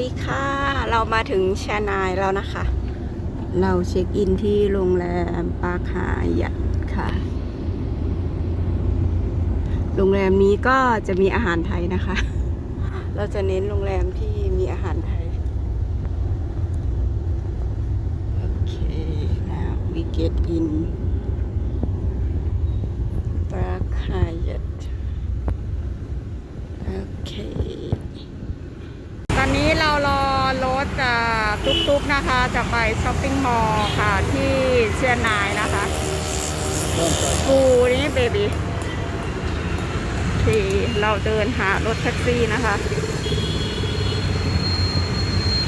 ดีค่ะ เรามาถึงชานายแล้วนะคะ เราเช็คอินที่โรงแรมปาคายัดค่ะ โรงแรมนี้ก็จะมีอาหารไทยนะคะ เราจะเน้นโรงแรมที่มีอาหารไทย โอเค now we get in ปาคายัดโอเค ตอนนี้เรารอรถจากตุ๊กๆ นะคะจะไปช้อปปิ้งมอลล์ค่ะที่เชียงรายนะคะปูนี่เบบีโอเคเราเดินหารถแท็กซี่นะคะ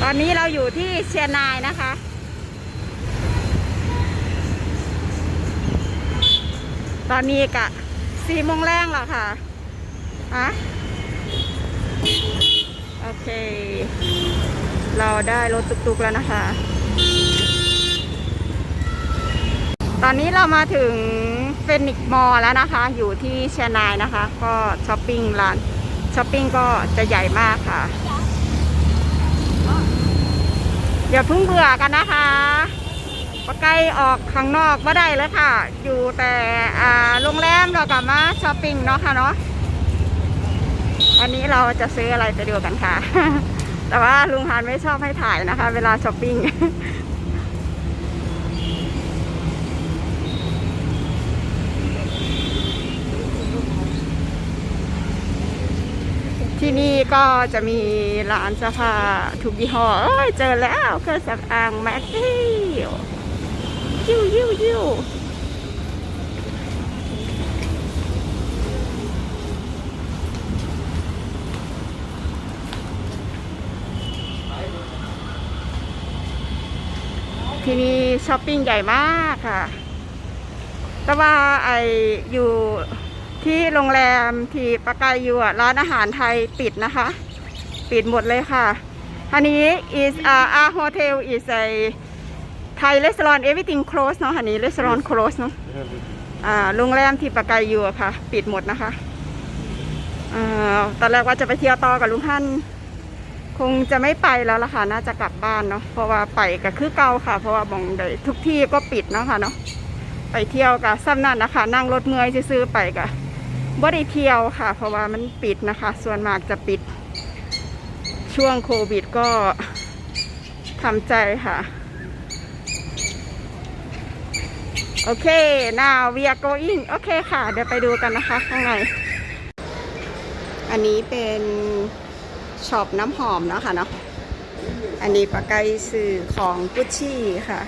ตอนนี้เราอยู่ที่เชียงรายนะคะตอนนี้กะสี่โมงแรงแล้วค่ะอะโอเค เราได้รถตุกๆแล้วนะคะ ตอนนี้เรามาถึงเฟนิกมอลแล้วนะคะ อยู่ที่เชียงรายนะคะ ก็ช้อปปิ้งร้านช้อปปิ้งก็จะใหญ่มากค่ะ อย่าเพิ่งเบื่อกันนะคะปะไกล้ออกข้างนอกไม่ได้เลยค่ะ อยู่แต่โรงแรมเรากลับมาช้อปปิ้งเนาะค่ะเนาะอันนี้เราจะซื้ออะไรไปดูกันค่ะ แต่ว่าลุงฮานไม่ชอบให้ถ่ายนะคะ เวลาช้อปปิ้งที่นี่ก็จะมีร้านเสื้อผ้าทุกยี่ห้อเอ้ยเจอแล้วเครื่องสำอางแม็กซี่ยิ้วยิ้วยิ้ว ที่นี่ช้อปปิ้งใหญ่มากค่ะ แต่ว่าไออยู่ที่โรงแรมที่ปากายอยู่ะร้านอาหารไทยปิดนะคะ ปิดหมดเลยค่ะ อันนี้ is a a hotel is a Thai restaurant everything close เนาะอันนี้ restaurant close เนาะอ่าโรงแรมที่ปากายอยู่อะค่ะ ปิดหมดนะคะอ่าตอนแรกว่าจะไปเที่ยวต่อกับลุงท่าน คงจะไม่ไปแล้วล่ะค่ะ น่าจะกลับบ้านเนาะ เพราะว่าไปก็คือเก่าค่ะ เพราะว่าบองใดทุกที่ก็ปิดเนาะค่ะเนาะ ไปเที่ยวกับซ้ำนั่นนะคะ นั่งรถเมื่อยซื้อไปกับบ่ได้เที่ยวค่ะ เพราะว่ามันปิดนะคะ ส่วนมากจะปิด ช่วงโควิดก็ทำใจค่ะ โอเค now we are going โอเคค่ะ เดี๋ยวไปดูกันนะคะ ข้างใน อันนี้เป็น ช็อปน้ำหอมเนาะค่ะเนาะอันนี้ปากไกสื่อของกุชชี่ค่ะ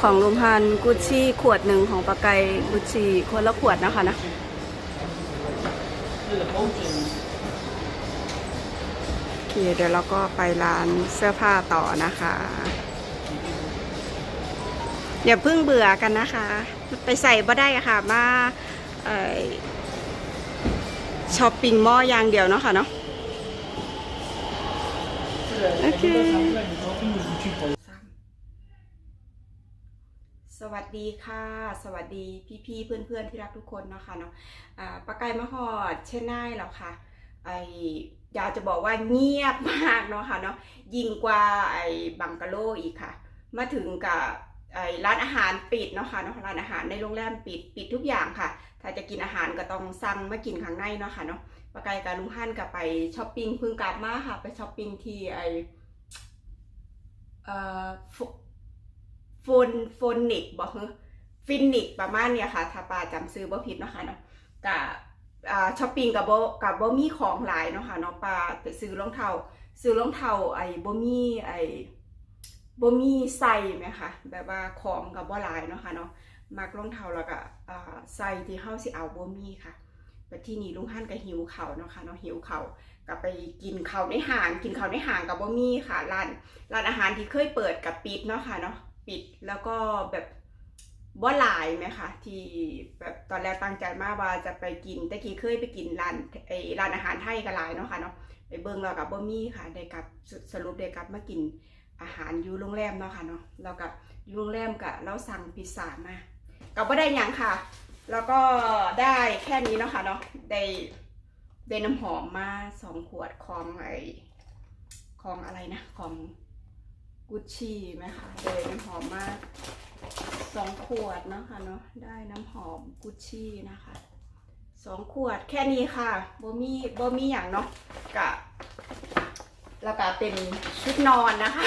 ของลุงพันกุชชี่ขวดหนึ่งของปากไกกุชชี่คนละขวดนะคะนะโอเคเดี๋ยวเราก็ไปร้านเสื้อผ้าต่อนะคะ อย่าเพิ่งเบื่อกันนะคะ ไปใส่บ่ได้ค่ะ มาช้อปปิ้งมออย่างเดียวเนาะค่ะเนาะ สวัสดีค่ะ สวัสดีพี่ๆเพื่อนๆที่รักทุกคนเนาะค่ะเนาะอ่าปากไก่มาหอดเช่นไนแล้วค่ะไออยากจะบอกว่าเงียบมากเนาะค่ะเนาะยิ่งกว่าไอบังกะโลอีกค่ะ มาถึงกับไอร้านอาหารปิดเนาะค่ะเนาะร้านอาหารในโรงแรมปิดปิดทุกอย่างค่ะ ถ้าจะกินอาหารก็ต้องสั่งมากินข้างในเนาะค่ะเนาะ ปากไกกับลุงฮั่นกับไปช้อปปิ้งเพิ่งกลับมาค่ะ ไปช้อปปิ้งที่ไอเอ่อโฟนโฟนิกบอกเฮ้ฟินิกประมาณเนี้ยค่ะ ถ้าปาจำซื้อบ่ผิดเนาะค่ะเนาะกับช้อปปิ้งกับโบกับโบมีของหลายเนาะค่ะเนาะปาไปซื้อรองเท้าซื้อรองเท้าไอ้บ่มีไอ้บ่มีใส่ไหมคะแบบว่าของกับบ่หลายเนาะค่ะเนาะมักรองเท้าแล้วก็ใส่ที่เฮาสิเอาบ่มีค่ะ แต่ที่นี่ลุงฮั่นก็หิวเขาเนาะค่ะเนาะหิวเขาก็ไปกินข้าวในห้างกินข้าวในห้างกับบ่มีค่ะร้านร้านอาหารที่เคยเปิดกับปิดเนาะค่ะเนาะปิดแล้วก็แบบบ่หลายไหมคะที่แบบตอนแรกตั้งใจมากว่าจะไปกินแต่กี้เคยไปกินร้านไอ้ร้านอาหารไทยก็หลายเนาะค่ะเนาะไปเบิ่งแล้วกับบ่มีค่ะได้กับสสรุปได้กับมากินอาหารอยู่โรงแรมเนาะค่ะเนาะเรากับอยู่โรงแรมกับเราสั่งพิซซ่ามาก็บ่ได้ยังค่ะ แล้วก็ได้แค่นี้เนาะค่ะเนาะได้ได้น้ำหอมมาสองขวดของไอ้ของอะไรนะของกุชชี่ไหมคะเลยน้ำหอมมาสองขวดเนาะคะเนาะได้น้ำหอมกุชชี่นะคะสองขวดแค่นี้ค่ะบมีบมีอย่างเนาะกะแล้วก็เป็นชุดนอนนะคะ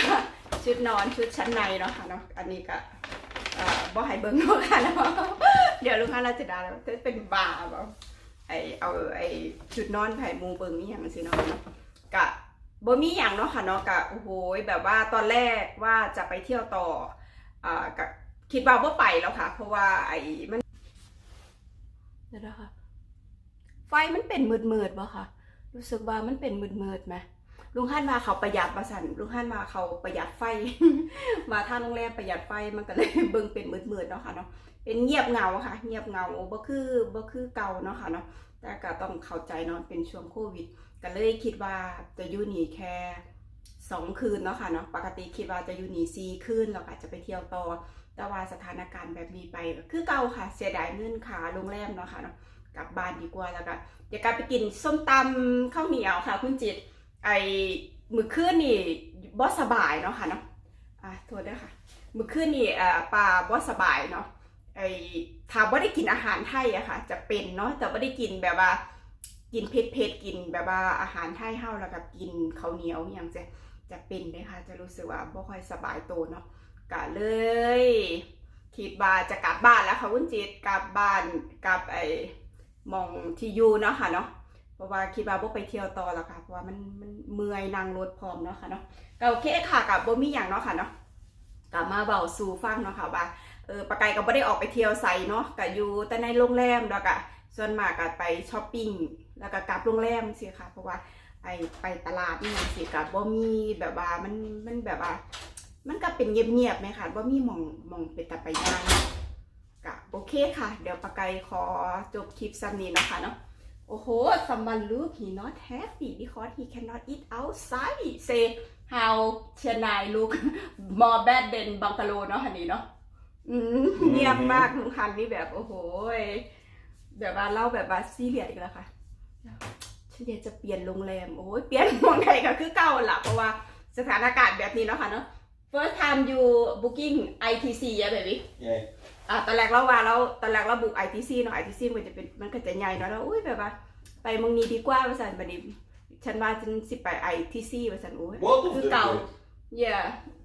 ชุดนอนชุดชั้นในเนาะค่ะเนาะอันนี้ก็เอ่อบ่ให้เบิ่งเนาะค่ะเนาะ เดี๋ยวลูกค้าเราจะด่าแล้วจะเป็นบาแบบไอเอาไอชุดนอนไผ่มูเบิ่งนี่อย่างสิเนาะกะบ่มีอย่างเนาะค่ะเนาะกะโอ้โหแบบว่าตอนแรกว่าจะไปเที่ยวต่ออ่ากะคิดว่าบ่ไปแล้วค่ะ เพราะว่าไอ้มันเดี๋ยวนะคะไฟมันเป็นมืดๆบ่ค่ะ รู้สึกว่ามันเป็นมืดๆไหม ลุงฮั่นมาเขาประหยัดมาสันลุงฮั่นมาเขาประหยัดไฟ มาท่าโรงแรมประหยัดไฟมันก็เลยเบิ่งเป็นมืดๆเนาะค่ะเนาะเป็นเงียบเงาค่ะ เงียบเงาบ่คือบ่คือเก่าเนาะค่ะเนาะแต่ก็ต้องเข้าใจเนาะเป็นช่วงโควิด ก็เลยคิดว่าจะอยู่นี่แค่สองคืนเนาะค่ะเนาะปกติคิดว่าจะอยู่นี่สี่คืนแล้วก็จะไปเที่ยวต่อแต่ว่าสถานการณ์แบบนี้ไปคือเก่าค่ะ เสียดายเงินค่าโรงแรมเนาะค่ะเนาะกลับบ้านดีกว่าแล้วก็เดี๋ยวกลับไปกินส้มตำข้าวเหนียวค่ะ คุณจิต ไอ้มือคืนนี่บ่สบายเนาะค่ะเนาะอะโทษด้วยค่ะ มือคืนนี่เอ่อปลาบ่สบายเนาะไอ้ถ้าบ่ได้กินอาหารไทยอะค่ะ จะเป็นเนาะแต่บ่ได้กินแบบว่ากินเผ็ดเผ็ดๆกินแบบว่าอาหารไทยเฮาแล้วก็กินข้าวเหนียวอย่างจะจะเป็นเลยค่ะ จะรู้สึกว่าบ่ค่อยสบายตัวเนาะก็เลยคิดว่าจะกลับบ้านแล้วค่ะคุณจิตกลับบ้านกลับไอ้มองที่อยู่เนาะค่ะเนาะ เพราะว่าคิดว่าบ่ไปเที่ยวต่อแล้วค่ะเพราะว่ามันมันเมื่อยนั่งรถพร้อมเนาะค่ะเนาะก็โอเคค่ะกับบ่มีหยังเนาะค่ะเนาะกลับมาเบาสู่ฟังเนาะค่ะว่าเออปะไก่ก็บ่ได้ออกไปเที่ยวไสเนาะก็อยู่แต่ในโรงแรมแล้วก็ส่วนมากก็ไปช้อปปิ้งแล้วก็กลับโรงแรมสิค่ะ เพราะว่าไอไปตลาดนี่สิก็บ่มีแบบว่ามันมันแบบว่า มันก็เป็นเงียบๆไหมค่ะบ่มีมองมองเป็นตะไปย่างก็โอเคค่ะ เดี๋ยวปะไก่ขอจบคลิปซ้ำนี้นะคะเนาะ โอ้โห someone look he not happy because he cannot eat outside say how Chennai look more bad than Bangalore เนาะฮันนี่เนาะอืมเงียบมากลุงฮันนี่แบบโอ้โหยแบบว่าเล่าแบบว่าซีเรียสอีกแล้วค่ะฉันอยากจะเปลี่ยนโรงแรมโอ้ยเปลี่ยนเมืองไทยก็คือเก่าละเพราะว่าสถานการณ์แบบนี้เนาะค่ะเนาะ first time you booking ITC อะ baby Yeah. อ่าตอนแรกเราว่าเราตอนแรกเราบุก ITC เนาะ ITC มันจะเป็นมันก็จะใหญ่เนาะแล้วอุ้ยแบบว่า ไปเมืองนี้ดีกว่าว่าสันบัดนี้ฉันว่าฉันสิไป ITC ว่าสันโอ้ย What of คือ the เก่า good? เย่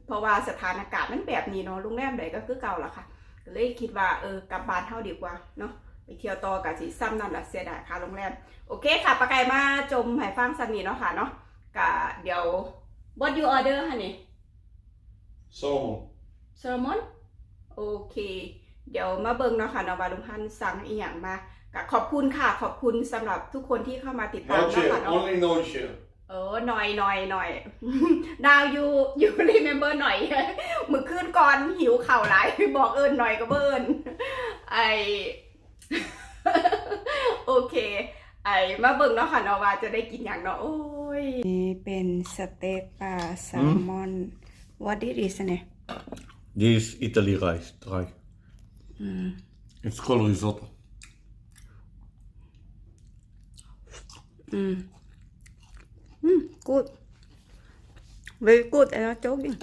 เพราะว่าสถานการณ์มันแบบนี้เนาะโรงแรมใดก็คือเก่าละค่ะก็เลยคิดว่าเออกลับบ้านเท่าดีกว่าเนาะไปเที่ยวต่อกับสิซ้ำนั่นแหละเสียดายค่าโรงแรมโอเคค่ะปะไก่มาจมให้ฟังสันนี้เนาะค่ะเนาะกะเดี๋ยว what you order ฮะนี่ Salmon. แซลมอนโอเค เดี๋ยวมาเบิ่งเนาะค่ะเนาะว่าลุงพันธ์สั่งอีหยังมาก็ขอบคุณค่ะ ขอบคุณสำหรับทุกคนที่เข้ามาติดตาม No เนาะ chill. ค่ะเนาะ Only no chill. เออหน่อยหน่อยหน่อย now you you remember หน่อย มือขึ้นก่อนหิวข่าวหลาย บอกเอิญหน่อยก็เบิ่นไอ โอเค ไอมาเบิ่งเนาะค่ะเนาะว่าจะได้กินอย่างเนาะโอ้ย นี่เป็นสเต็กปลาแซลมอน What it is in? This Italy rice, dry. Mm. It's called risotto. Mm. Mm, good. Very good, I'm joking.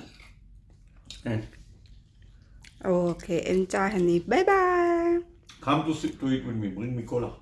Okay, enjoy honey. Bye bye. Come to sit to eat with me. Bring me cola.